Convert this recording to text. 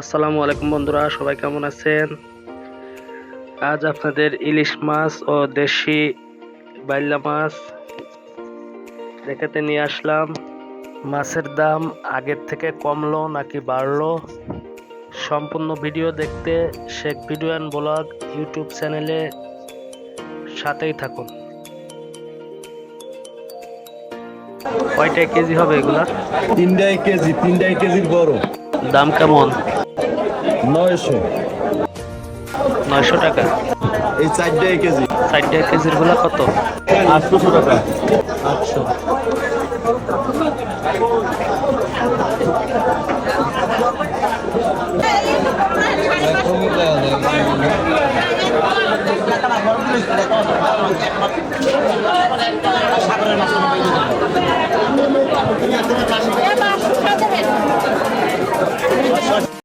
আসসালামু আলাইকুম বন্ধুরা সবাই কেমন আছেন? আজ আপনাদের ইলিশ মাছ ও দেশি বাইলা মাছ দেখাতে নিয়ে আসলাম। মাছের দাম আগের থেকে কমলো নাকি বাড়লো? সম্পূর্ণ ভিডিও দেখতে Sheikh video and blog YouTube চ্যানেলে সাথেই থাকুন। কয়টায় কেজি হবে এগুলা? তিনটাই কেজি তিনটাই কেজির বড়। দাম কেমন? নয়শো। নয়শো টাকা? এই চারটাই কেজি। ষাটটা কেজিরগুলা কত? আটশোশো টাকা। আটশো।